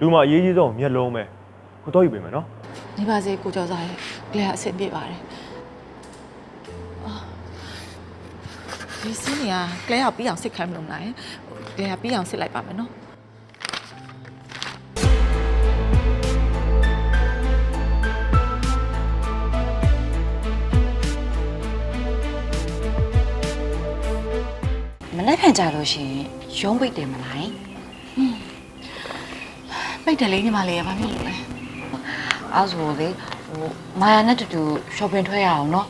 လူမအရေးကြီးဆုံးမျက်လုံးပဲကိုတော့ယူပေးမယ်နော်နေပါစေကိုကျော်စားရဲ့ကလေးကအဆင်ပြေပါတယ်အာဒီစင်းနေကကလေးကပြီးအောင်စစ်ခိုင်းမလို့မလားကလေးကပြီးအောင်စစ်လိုက်ပါမယ်နော်မနေ့ခံကြလို့ရှိရင်ရုံးပိတ်တယ်မလား ပိတ်တယ်လေးညီမလေးရပါမလို့လဲ အဲဆိုလေဟိုမာယာနဲ့တူတူ shopping ထွက်ရအောင်နော်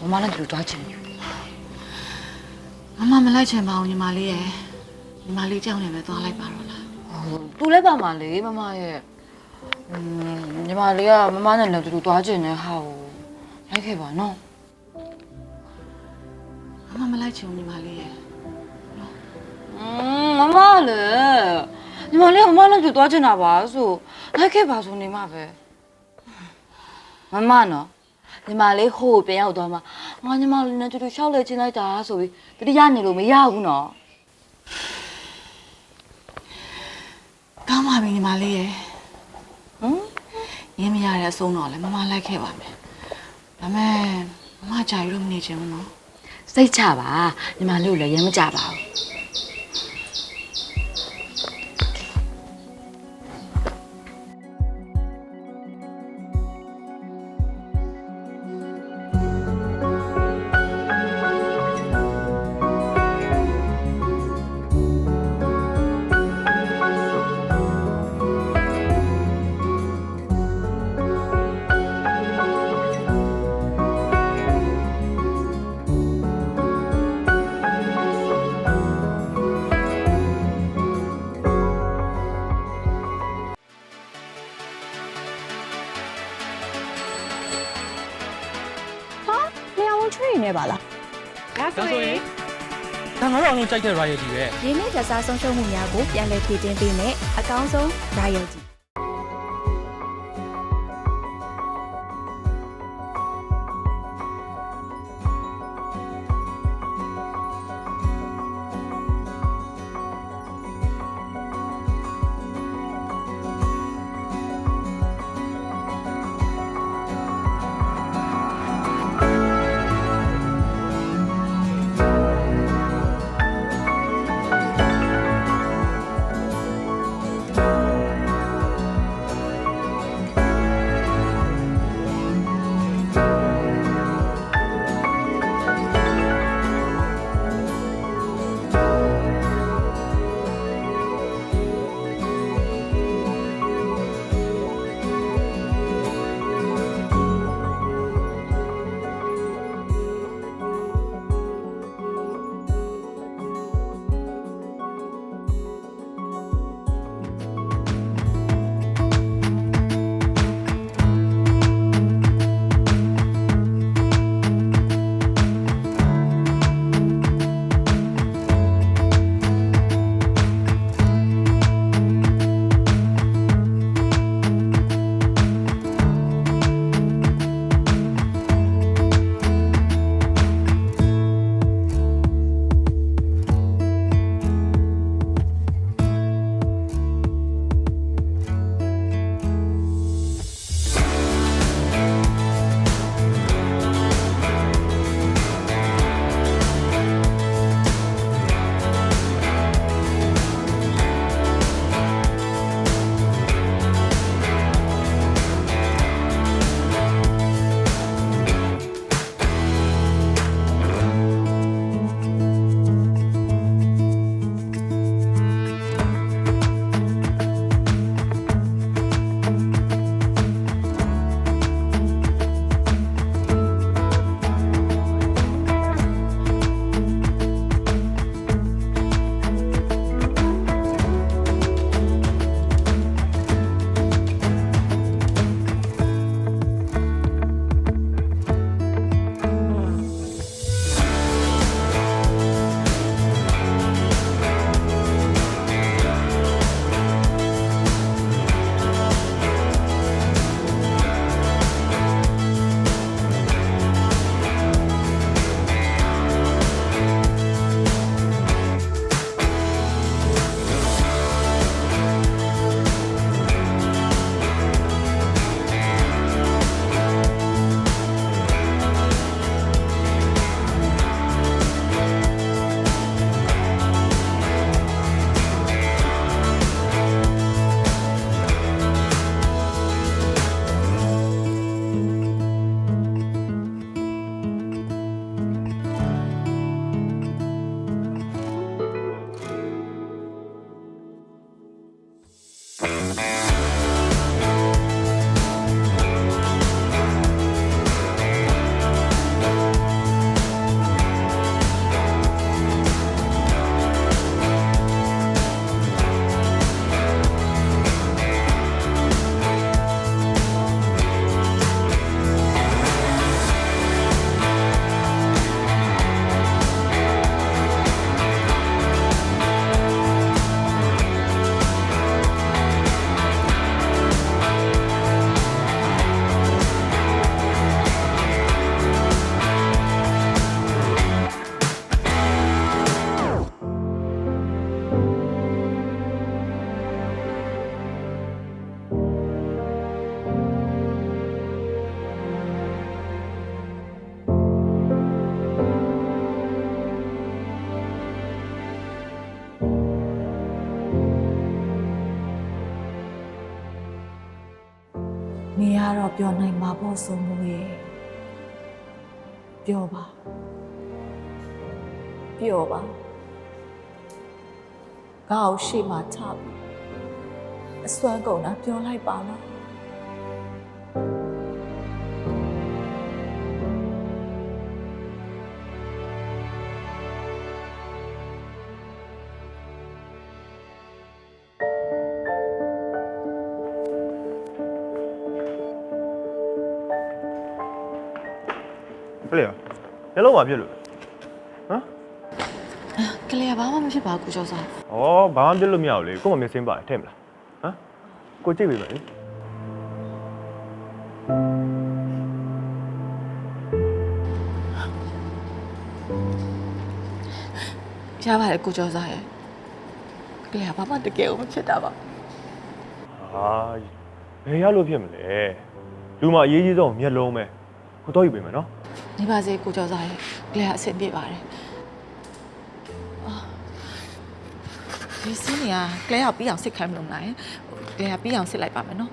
မမနဲ့တူတူသွားချင်တယ် မမမလိုက်ချင်ပါဘူးညီမလေးရယ်ညီမလေးကြောင်းနေပဲသွားလိုက်ပါတော့လား ဟိုသူလည်းပါမလေမမရဲ့อืมညီမလေးကမမနဲ့လည်းတူတူသွားချင်တဲ့ဟာကိုလိုက်ခဲ့ပါနော် မမမလိုက်ချင်ဘူးညီမလေးရယ် อืมမမလည်း း ညီမလေးကမမနဲ့တူသွားချင်တာပါဆိုလိုက်ခဲ့ပါဆိုနေမှာပဲမမနော်ညီမလေးဟိုးပြန်ရောက်သွားမှာငါညီမလေးနဲ့တူတူရှောက်လေချင်းလိုက်တာဆိုပြီးတတိယနေလို့မရဘူးနော်ကောင်းပါပြီညီမလေးရယ်ဟမ်ရင်းမရတဲ့အဆုံးတော့လဲမမလိုက်ခဲ့ပါမယ်ဒါမဲ့မမကြာယူလို့မနေချင်ဘူးနော်စိတ်ချပါညီမလေးကိုလည်းရမ်းမကြပါဘူး ဒါဆိုရင်ဒါငါတို့အောင်လုံးကြိုက်တဲ့ royalty ပဲ ရင်းနှီးကြစားဆုံးရှုံးမှုများကိုပြန်လည်ဖြည့်တင်းပေးမယ်အကောင်းဆုံး royalty နေရတော့ပြောနိုင်မှာပေါ့ဆိုမှုရဲ့ပြောပါပြောပါငါ့ကိုရှေ့မှာချပြီးအစွမ်းကုန်တာပြောလိုက်ပါလား ကလေးရလုံးမှာပြစ်လို့ဟမ်ကလေးကဘာမှမဖြစ်ပါဘူးကိုကျော်စာဩဘာမှပြစ်လို့မရဘူးလေကို့မမျက်စင်းပါတယ်ထဲ့မလားဟမ်ကိုကြည့်ပေးမယ်လေရပါတယ်ကိုကျော်စာရဲ့ကလေးကဘာမှတကယ်ကိုမဖြစ်တာပါဟာဘယ်ရလို့ဖြစ်မလဲလူမအရေးကြီးဆုံးမျက်လုံးပဲကိုတော့ယူပေးမယ်နော် နေပါစေကိုကျော်စာရဲ့ကလေးကအဆင်ပြေပါတယ်အာဒီစင်းနေကကလေးကပြီးအောင်စစ်ခိုင်းမလို့နိုင်ကလေးကပြီးအောင်စစ်လိုက်ပါမယ်နော်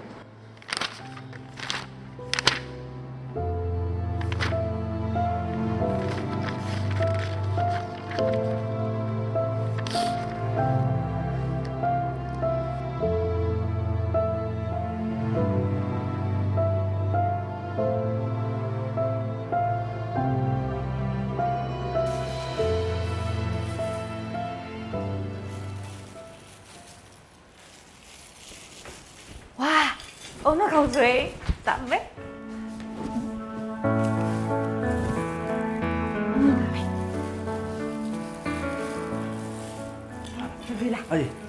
오늘 강수의 담배? Vì là Ê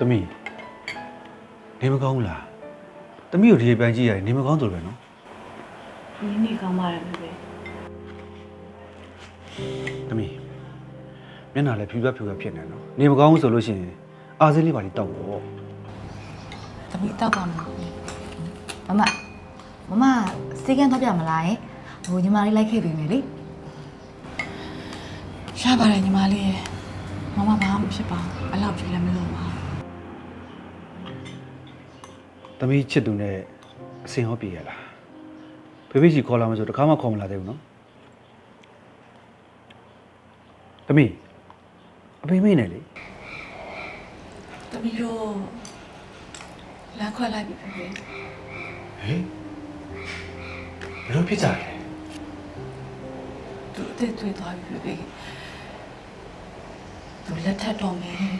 တမီးနေမကောင်းဘူးလားတမီးကိုဒီပန်းကြည့်ရတယ်နေမကောင်းတယ်ပဲနော်နင်းနေကောင်းပါတယ်ပဲပဲ။သမီးမျက်နှာလည်းဖြူပြဖြူပြဖြစ်နေနော်။နေမကောင်းဘူးဆိုလို့ရှိရင်အာဆေးလေးပါလေးတောက်ပေါ့တမီတောက်ပါမယ်မမမမစေကန်းတော့ပြမလားယင်ဟိုညီမလေးလိုက်ခဲ့ပြီမယ်လေရပါတယ်ညီမလေးရဲ့မမဘာမှမဖြစ်ပါဘူးအဲ့လောက်ကြီးလည်းမလို့ပါ။ သမီးချစ်သူနဲ့အစင်ဟောပြေရလား။ဖေဖေကြီးခေါ်လာမှဆိုတခါမှခေါ်မလာသေးဘူးနော်။သမီးအဖေမေးနေလေတမီတို့လမ်းခွဲလိုက်ပြီဖေဖေ။ဟေးဘယ်လိုဖြစ်ကြလဲသူအသက်သွေးသွားပြီဖေဖေသူလက်ထပ်တော်မယ်တဲ့